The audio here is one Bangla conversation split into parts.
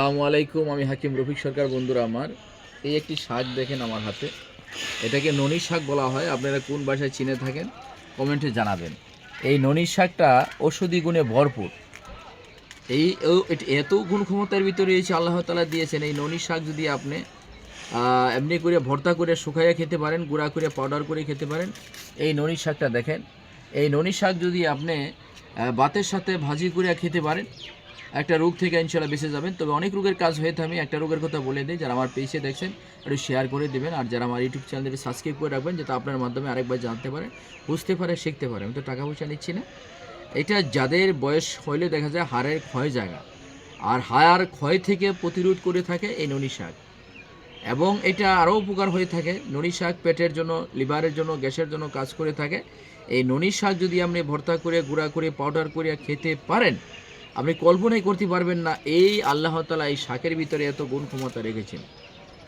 আসসালামু আলাইকুম, আমি হাকিম রফিক সরকার, বন্ধুরা আমার। এই একটি শাক দেখেন আমার হাতে। এটাকে ননি শাক বলা হয়। আপনারা কোন ভাষায় চিনে থাকেন, কমেন্টে জানাবেন। এই ননি শাকটা ঔষধি গুণে ভরপুর। এই এত গুণ ক্ষমতার ভিতরে রয়েছে আল্লাহ তালা দিয়েছেন, এই ননি শাক যদি আপনি এমনি করে ভর্তা করে শুকাইয়া খেতে পারেন, গুঁড়া করে পাউডার করে খেতে পারেন, এই ননি শাকটা দেখেন। এই ননি শাক যদি আপনি ভাতের সাথে ভাজি করে খেতে পারেন একটা রোগ থেকে ইনশাল্লাহ বেঁচে যাবেন। তবে অনেক রোগের কাজ হয়ে থাকে, আমি একটা রোগের কথা বলে দিই, যারা আমার পেজে দেখছেন, একটু শেয়ার করে দেবেন। আর যারা আমার ইউটিউব চ্যানেলটি সাবস্ক্রাইব করে রাখবেন, যাতে আপনার মাধ্যমে আরেকবার জানতে পারে, বুঝতে পারে, শিখতে পারে। আমি তো টাকা পয়সা নিচ্ছি না। এটা যাদের বয়স হইলে দেখা যায় হাড়ের ক্ষয় জায়গা। আর হাড় ক্ষয় থেকে প্রতিরোধ করে থাকে এই ননি শাক। এবং এটা আরও উপকার হয়ে থাকে, ননি শাক পেটের জন্য, লিভারের জন্য, গ্যাসের জন্য কাজ করে থাকে। এই ননি শাক যদি আপনি ভর্তা করে, গুঁড়া করে পাউডার করে খেতে পারেন আপনি কল্পনাই করতে পারবেন না, এই আল্লাহ তালা এই শাকের ভিতরে এত গুণ ক্ষমতা রেখেছেন।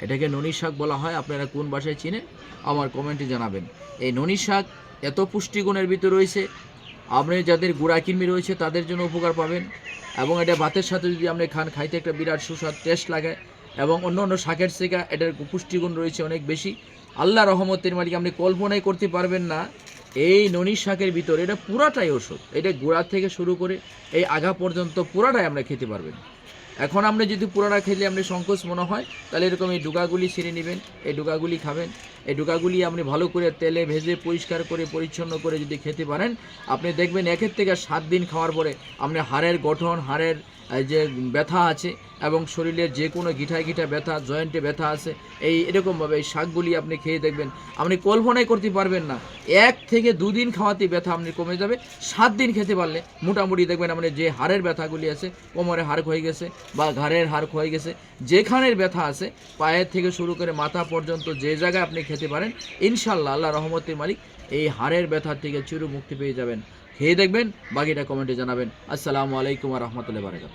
এটাকে ননি শাক বলা হয়, আপনারা কোন বাসায় চিনেন? আমার কমেন্টে জানাবেন। এই ননি শাক এত পুষ্টিগুণের ভিতরে রয়েছে, আপনি যাদের গুড়া কিনমি রয়েছে, তাদের জন্য উপকার পাবেন। এবং এটা ভাতের সাথে যদি আপনি খান, খাইতে একটা বিরাট সুস্বাদ টেস্ট লাগে। এবং অন্য অন্য শাকের থেকে এটার পুষ্টিগুণ রয়েছে অনেক বেশি। আল্লাহ রহমতের মালিক, আপনি কল্পনাই করতে পারবেন না এই ননি শাকের ভিতরে, এটা পুরাটাই ওষুধ এটা গোড়া থেকে শুরু করে এই আগা পর্যন্ত পুরাটাই আমরা খেতে পারবেন। এখন আপনি যদি পুরাটা খেলে আপনি সংকোচ মনে হয়, তাহলে এরকম এই ডুগাগুলি ছিঁড়ে নেবেন, এই ডুগাগুলি খাবেন। এই ডুগাগুলি আপনি ভালো করে তেলে ভেজে পরিষ্কার করে, পরিচ্ছন্ন করে যদি খেতে পারেন, আপনি দেখবেন একের থেকে সাত দিন খাওয়ার পরে আপনি হাড়ের গঠন, হাড়ের যে ব্যথা আছে এবং শরীরের যে কোনো গিঠায় গিঠা ব্যথা, জয়েন্টে ব্যথা আছে, এই এরকমভাবে এই শাকগুলি আপনি খেয়ে দেখবেন। আপনি কল্পনাই করতে পারবেন না, এক থেকে দুদিন খাওয়াতে ব্যথা আপনি কমে যাবে। সাত দিন খেতে পারলে মোটামুটি দেখবেন আপনি যে হাড়ের ব্যথাগুলি আছে, কোমরে হাড় হয়ে গেছে বা ঘাড়ের হাড় ক্ষয়ে গেছে যেখানের ব্যথা আছে, পায়ের থেকে শুরু করে মাথা পর্যন্ত যে জায়গায় আপনি খেতে পারেন ইনশাল্লাহ আল্লাহ রহমতের মালিক এই হাড়ের ব্যথার থেকে চুরু মুক্তি পেয়ে যাবেন। খেয়ে দেখবেন, বাকিটা কমেন্টে জানাবেন। আসসালামু আলাইকুম রহমতুল্লাহ বারকাত